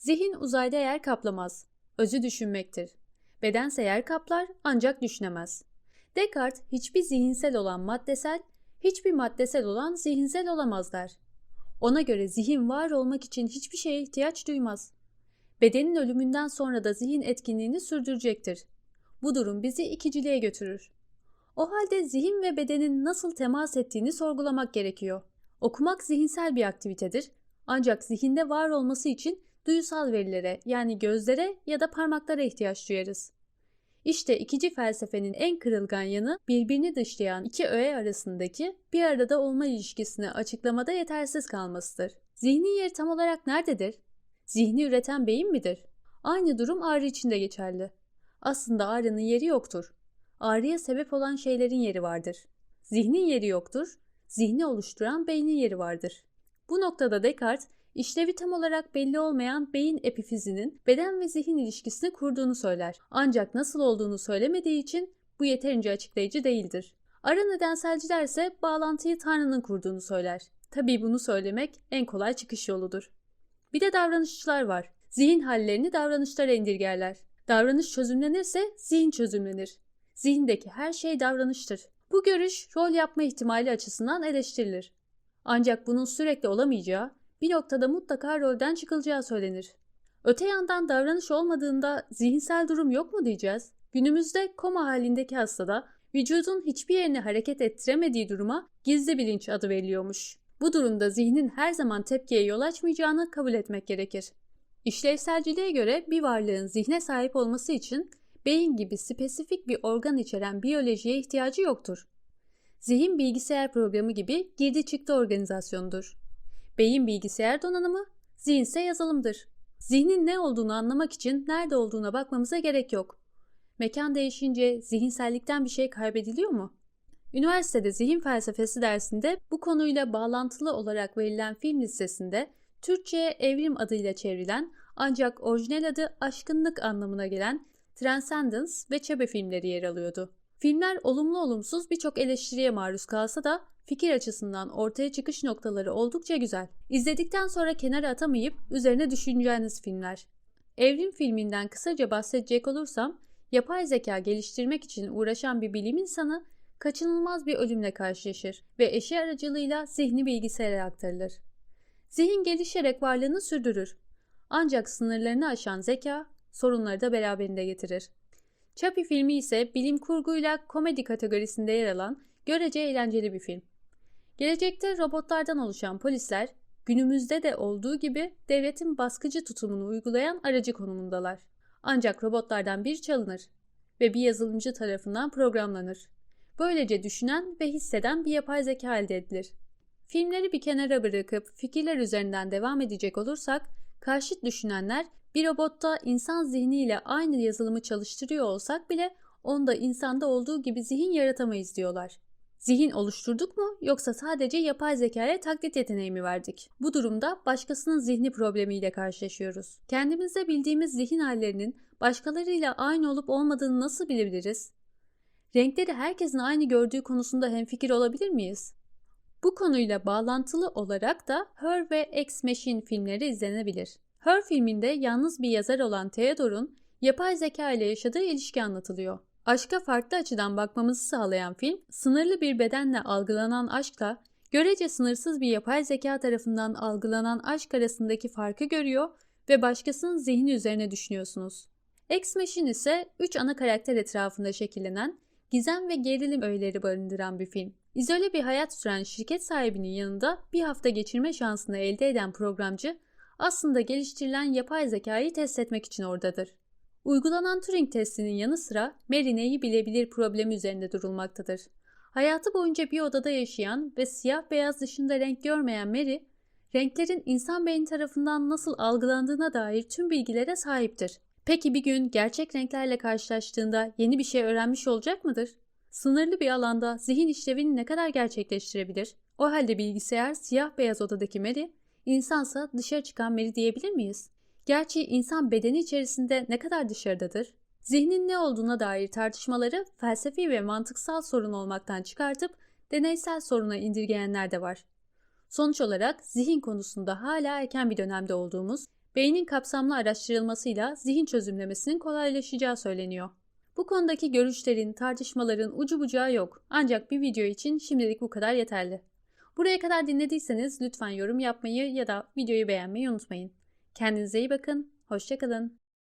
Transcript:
Zihin uzayda yer kaplamaz. Özü düşünmektir. Bedense yer kaplar ancak düşünemez. Descartes hiçbir zihinsel olan maddesel, hiçbir maddesel olan zihinsel olamaz der. Ona göre zihin var olmak için hiçbir şeye ihtiyaç duymaz. Bedenin ölümünden sonra da zihin etkinliğini sürdürecektir. Bu durum bizi ikiciliğe götürür. O halde zihin ve bedenin nasıl temas ettiğini sorgulamak gerekiyor. Okumak zihinsel bir aktivitedir. Ancak zihinde var olması için duyusal verilere yani gözlere ya da parmaklara ihtiyaç duyarız. İşte ikinci felsefenin en kırılgan yanı birbirini dışlayan iki öğe arasındaki bir arada olma ilişkisini açıklamada yetersiz kalmasıdır. Zihni yeri tam olarak nerededir? Zihni üreten beyin midir? Aynı durum ağrı için de geçerli. Aslında ağrının yeri yoktur. Ağrıya sebep olan şeylerin yeri vardır. Zihnin yeri yoktur, zihni oluşturan beynin yeri vardır. Bu noktada Descartes, işlevi tam olarak belli olmayan beyin epifizinin beden ve zihin ilişkisini kurduğunu söyler. Ancak nasıl olduğunu söylemediği için bu yeterince açıklayıcı değildir. Ara nedenselciler ise bağlantıyı Tanrı'nın kurduğunu söyler. Tabii bunu söylemek en kolay çıkış yoludur. Bir de davranışçılar var. Zihin hallerini davranışlara indirgerler. Davranış çözümlenirse zihin çözümlenir. Zihindeki her şey davranıştır. Bu görüş rol yapma ihtimali açısından eleştirilir. Ancak bunun sürekli olamayacağı, bir noktada mutlaka rolden çıkılacağı söylenir. Öte yandan davranış olmadığında zihinsel durum yok mu diyeceğiz? Günümüzde koma halindeki hastada vücudun hiçbir yerini hareket ettiremediği duruma gizli bilinç adı veriliyormuş. Bu durumda zihnin her zaman tepkiye yol açmayacağını kabul etmek gerekir. İşlevselciliğe göre bir varlığın zihne sahip olması için beyin gibi spesifik bir organ içeren biyolojiye ihtiyacı yoktur. Zihin bilgisayar programı gibi girdi çıktı organizasyonudur. Beyin bilgisayar donanımı, zihinse yazılımdır. Zihnin ne olduğunu anlamak için nerede olduğuna bakmamıza gerek yok. Mekan değişince zihinsellikten bir şey kaybediliyor mu? Üniversitede zihin felsefesi dersinde bu konuyla bağlantılı olarak verilen film listesinde Türkçe'ye evrim adıyla çevrilen ancak orijinal adı aşkınlık anlamına gelen Transcendence ve Çebe filmleri yer alıyordu. Filmler olumlu olumsuz birçok eleştiriye maruz kalsa da fikir açısından ortaya çıkış noktaları oldukça güzel. İzledikten sonra kenara atamayıp üzerine düşüneceğiniz filmler. Evrim filminden kısaca bahsedecek olursam, yapay zeka geliştirmek için uğraşan bir bilim insanı kaçınılmaz bir ölümle karşılaşır ve eşi aracılığıyla zihni bilgisayara aktarılır. Zihin gelişerek varlığını sürdürür. Ancak sınırlarını aşan zeka sorunları da beraberinde getirir. Chappie filmi ise bilim kurguyla komedi kategorisinde yer alan görece eğlenceli bir film. Gelecekte robotlardan oluşan polisler günümüzde de olduğu gibi devletin baskıcı tutumunu uygulayan aracı konumundalar. Ancak robotlardan bir çalınır ve bir yazılımcı tarafından programlanır. Böylece düşünen ve hisseden bir yapay zeka elde edilir. Filmleri bir kenara bırakıp fikirler üzerinden devam edecek olursak, karşıt düşünenler bir robotta insan zihniyle aynı yazılımı çalıştırıyor olsak bile onda insanda olduğu gibi zihin yaratamayız diyorlar. Zihin oluşturduk mu yoksa sadece yapay zekaya taklit yeteneği mi verdik? Bu durumda başkasının zihni problemiyle karşılaşıyoruz. Kendimizde bildiğimiz zihin hallerinin başkalarıyla aynı olup olmadığını nasıl bilebiliriz? Renkleri herkesin aynı gördüğü konusunda hemfikir olabilir miyiz? Bu konuyla bağlantılı olarak da Her ve Ex Machine filmleri izlenebilir. Her filminde yalnız bir yazar olan Theodore'un yapay zeka ile yaşadığı ilişki anlatılıyor. Aşka farklı açıdan bakmamızı sağlayan film, sınırlı bir bedenle algılanan aşkla görece sınırsız bir yapay zeka tarafından algılanan aşk arasındaki farkı görüyor ve başkasının zihni üzerine düşünüyorsunuz. Ex Machine ise 3 ana karakter etrafında şekillenen, gizem ve gerilim öğeleri barındıran bir film. İzole bir hayat süren şirket sahibinin yanında bir hafta geçirme şansını elde eden programcı aslında geliştirilen yapay zekayı test etmek için oradadır. Uygulanan Turing testinin yanı sıra Mary neyi bilebilir problemi üzerinde durulmaktadır. Hayatı boyunca bir odada yaşayan ve siyah beyaz dışında renk görmeyen Mary, renklerin insan beyni tarafından nasıl algılandığına dair tüm bilgilere sahiptir. Peki bir gün gerçek renklerle karşılaştığında yeni bir şey öğrenmiş olacak mıdır? Sınırlı bir alanda zihin işlevini ne kadar gerçekleştirebilir? O halde bilgisayar siyah beyaz odadaki Mary, insansa dışarı çıkan Mary diyebilir miyiz? Gerçi insan bedeni içerisinde ne kadar dışarıdadır? Zihnin ne olduğuna dair tartışmaları felsefi ve mantıksal sorun olmaktan çıkartıp deneysel soruna indirgeyenler de var. Sonuç olarak zihin konusunda hala erken bir dönemde olduğumuz, beynin kapsamlı araştırılmasıyla zihin çözümlemesinin kolaylaşacağı söyleniyor. Bu konudaki görüşlerin, tartışmaların ucu bucağı yok. Ancak bir video için şimdilik bu kadar yeterli. Buraya kadar dinlediyseniz lütfen yorum yapmayı ya da videoyu beğenmeyi unutmayın. Kendinize iyi bakın, hoşçakalın.